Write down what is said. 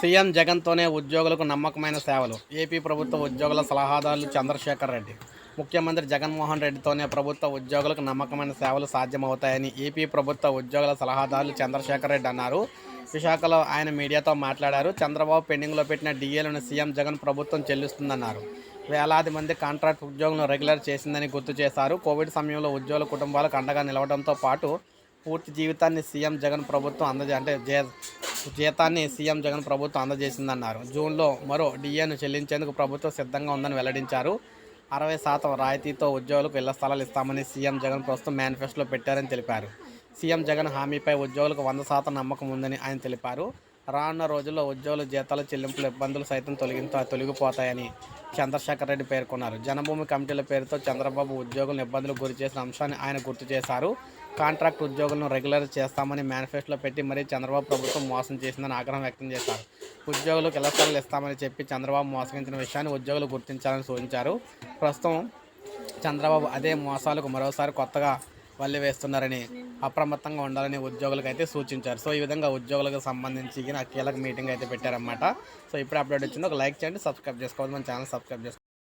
CM జగన్తోనే ఉద్యోగులకు నమ్మకమైన సేవలు. ఏపీ ప్రభుత్వ ఉద్యోగుల సలహాదారులు చంద్రశేఖర్ రెడ్డి. ముఖ్యమంత్రి జగన్మోహన్ రెడ్డితోనే ప్రభుత్వ ఉద్యోగులకు నమ్మకమైన సేవలు సాధ్యమవుతాయని ఏపీ ప్రభుత్వ ఉద్యోగుల సలహాదారులు చంద్రశేఖర్ రెడ్డి అన్నారు. విశాఖలో ఆయన మీడియాతో మాట్లాడారు. చంద్రబాబు పెండింగ్లో పెట్టిన డిఏలను సీఎం జగన్ ప్రభుత్వం చెల్లిస్తుందన్నారు. వేలాది మంది కాంట్రాక్ట్ ఉద్యోగులను రెగ్యులర్ చేసిందని గుర్తు చేశారు. కోవిడ్ సమయంలో ఉద్యోగుల కుటుంబాలకు అండగా నిలవడంతో పాటు పూర్తి జీవితాన్ని సీఎం జగన్ ప్రభుత్వం అందజే అంటే జే జీతాన్ని సీఎం జగన్ ప్రభుత్వం అందజేసిందన్నారు. జూన్లో మరో డిఏను చెల్లించేందుకు ప్రభుత్వం సిద్ధంగా ఉందని వెల్లడించారు. అరవై శాతం రాయితీతో ఉద్యోగులకు ఇళ్ళ స్థలాలు ఇస్తామని సీఎం జగన్ ప్రస్తుతం మేనిఫెస్టోలో పెట్టారని తెలిపారు. సీఎం జగన్ హామీపై ఉద్యోగులకు వంద శాతం నమ్మకం ఉందని ఆయన తెలిపారు. రానున్న రోజుల్లో ఉద్యోగుల జీతాల చెల్లింపుల ఇబ్బందులు సైతం తొలగింత తొలగిపోతాయని చంద్రశేఖర్ రెడ్డి పేర్కొన్నారు. జనభూమి కమిటీల పేరుతో చంద్రబాబు ఉద్యోగులను ఇబ్బందులకు గురి చేసిన అంశాన్ని ఆయన గుర్తు చేశారు. కాంట్రాక్ట్ ఉద్యోగులను రెగ్యులర్ చేస్తామని మేనిఫెస్టోలో పెట్టి మరీ చంద్రబాబు ప్రభుత్వం మోసం చేసిందని ఆగ్రహం వ్యక్తం చేశారు. ఉద్యోగులకు ఇళ్ళ ఇస్తామని చెప్పి చంద్రబాబు మోసగించిన విషయాన్ని ఉద్యోగులు గుర్తించాలని సూచించారు. ప్రస్తుతం చంద్రబాబు అదే మోసాలకు మరోసారి కొత్తగా వల్లి వేస్తున్నారని అప్రమత్తంగా ఉండాలని ఉద్యోగులకు అయితే సూచించారు. సో ఈ విధంగా ఉద్యోగులకు సంబంధించి కీలక మీటింగ్ అయితే పెట్టారన్నమాట. సో ఇప్పుడు అప్డేట్ వచ్చింది. ఒక లైక్ చేయండి సబ్స్క్రైబ్ చేసుకోవాలి మన ఛానల్ సబ్స్క్రైబ్ చేసుకోండి